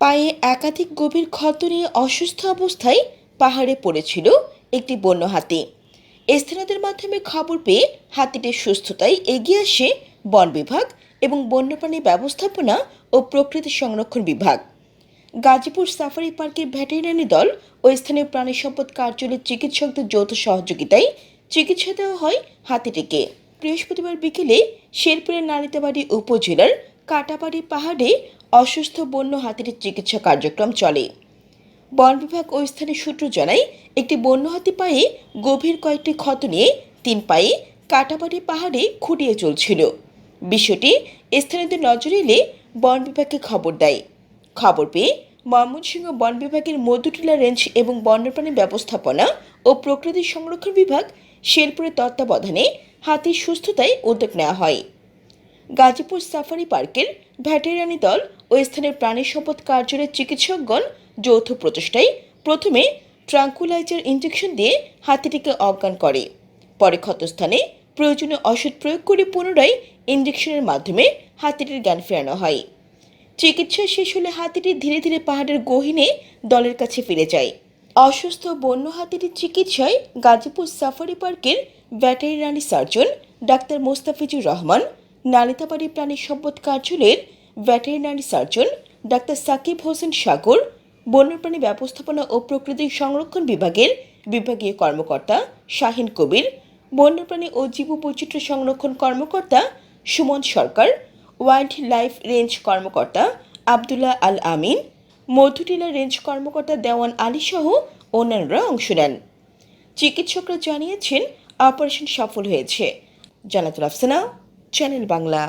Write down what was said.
পায়ে একাধিক গভীর ক্ষত নিয়ে অসুস্থ অবস্থায় পাহাড়ে পড়েছিল একটি বন্য হাতি। স্থানীয়দের মাধ্যমে খবর পেয়ে হাতিটির সুস্থতায় এগিয়ে আসে বন বিভাগ এবং বন্যপ্রাণী ব্যবস্থাপনা ও প্রকৃতি সংরক্ষণ বিভাগ। গাজীপুর সাফারি পার্কের ভেটেরিনারি দল ও স্থানীয় প্রাণী সম্পদ কার্যালয়ের চিকিৎসকদের যৌথ সহযোগিতায় চিকিৎসা দেওয়া হয় হাতিটিকে। বৃহস্পতিবার বিকেলে শেরপুরের নালিতাবাড়ি উপজেলার কাটাবাড়ি পাহাড়ে অসুস্থ বন্য হাতির চিকিৎসা কার্যক্রম চলে। বন বিভাগ ওই স্থানীয় সূত্র জানায়, একটি বন্য হাতি পায়ে গভীর কয়েকটি ক্ষত নিয়ে তিন পায়ে কাটাবাড়ি পাহাড়ে খুঁটিয়ে চলছিল। বিষয়টি স্থানীয়দের নজরে এলে বন বিভাগকে খবর দেয়। খবর পেয়ে ময়মনসিংহ বন বিভাগের মধুটিলা রেঞ্জ এবং বন্যপ্রাণী ব্যবস্থাপনা ও প্রকৃতি সংরক্ষণ বিভাগ শেরপুরের তত্ত্বাবধানে হাতির সুস্থতায় উদ্যোগ নেওয়া হয়। গাজীপুর সাফারি পার্কের ভ্যাটেরিয়ানি দল ও স্থানের প্রাণী সম্পদ কার্যালয়ের চিকিৎসকগণ যৌথ প্রচেষ্টায় প্রথমে ট্রাঙ্কুলাইজার ইঞ্জেকশন দিয়ে হাতিটিকে অজ্ঞান করে। পরে ক্ষতস্থানে প্রয়োজনীয় ওষুধ প্রয়োগ করে পুনরায় ইঞ্জেকশনের মাধ্যমে হাতিটির জ্ঞান ফেরানো হয়। চিকিৎসা শেষ হলে হাতিটি ধীরে ধীরে পাহাড়ের গহিনে দলের কাছে ফিরে যায়। অসুস্থ বন্য হাতিটির চিকিৎসায় গাজীপুর সাফারি পার্কের veterinary surgeon doctor Mostafizur Rahman, Nalitabari প্রাণী সম্পদ কার্যালয়ের veterinary surgeon doctor Sakib Hossain Sagar, বন্যপ্রাণী ব্যবস্থাপনা ও প্রকৃতি সংরক্ষণ বিভাগের বিভাগীয় কর্মকর্তা শাহিন কবির, বন্যপ্রাণী ও জীব বৈচিত্র্য সংরক্ষণ কর্মকর্তা Suman Sarkar wildlife range কর্মকর্তা আবদুল্লাহ আল আমিন, মধুটিলা রেঞ্জ কর্মকর্তা দেওয়ান আলী সহ অন্যান্যরা অংশ নেন। চিকিৎসকরা জানিয়েছেন, অপারেশন সফল হয়েছে। জানাতুল আফসানা, চ্যানেল বাংলা।